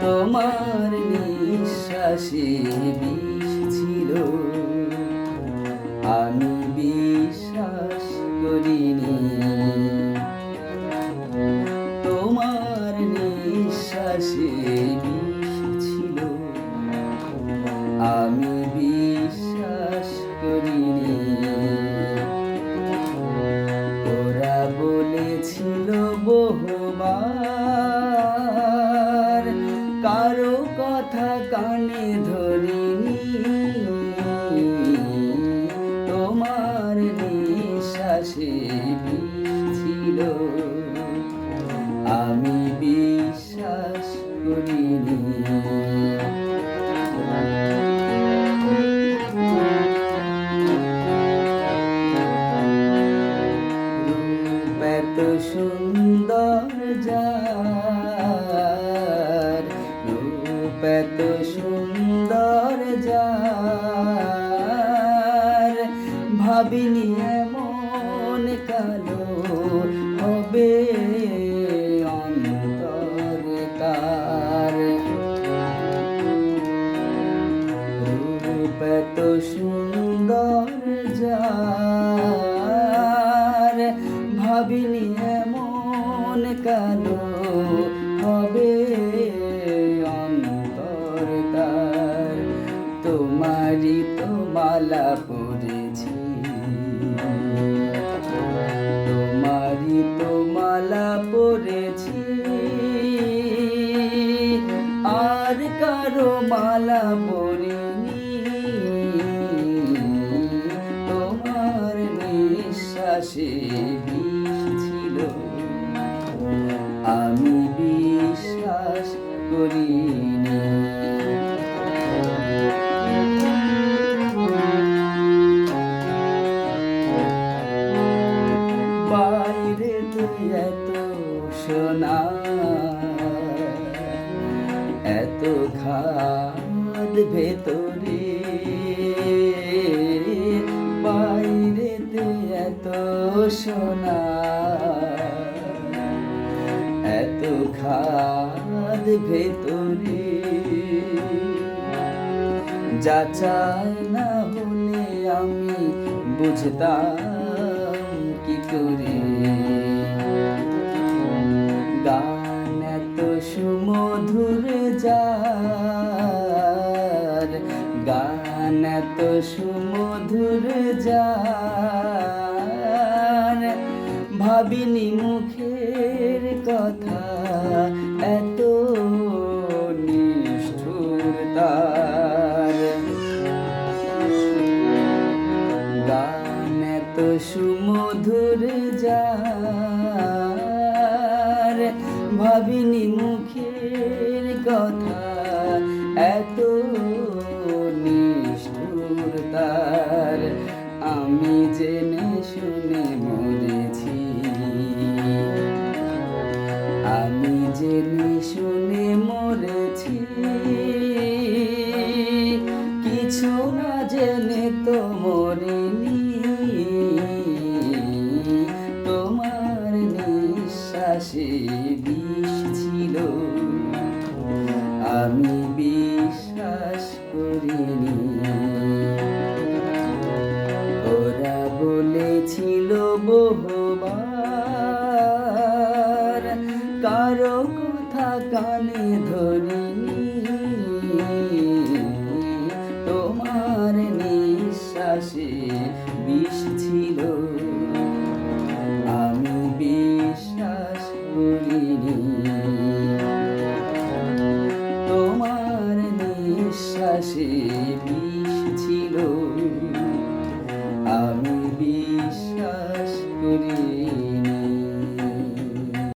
তোমার নিঃশ্বাসে বিষ ছিল। আমি বিশ্বাস করিনি। তোমার নিঃশ্বাসে বিষ ছিল। আমি বিশ্বাস করিনি। ওরা বলেছিল বহুবার ধরিনি। তোমার নিঃশ্বাসে আমি বিশ্বাস করিনি। সুন্দর যার ভাবিনি এমন কালো হবে অন্তর তার। রূপ এত সুন্দর যার ভাবিনি এমন কালো হবে অন্তর তার। তোমারই তো মালা পরিনি তোমার নিঃশ্বাসে ছিল আমি বিশ্বাস করিনি বাইরে তুই এত সোনা এত খাদ ভেতরে বাইরে তুই এত সোনা এত খাদ ভেতরে। যাচাই না হলে আমি বুঝতাম সুমধুর যার ভাবিনি মুখের কথা, এত নিষ্ঠুর তার গান এত সুমধুর যার ভাবিনি মুখের কথা জেনে শুনে মরেছি আমি জেনে শুনে মরেছি। কিছু না জেনে তো মরিনি। তোমার নিঃশ্বাসে বিষ ছিল। আমি বিশ্বাস করিনি। বলেছিল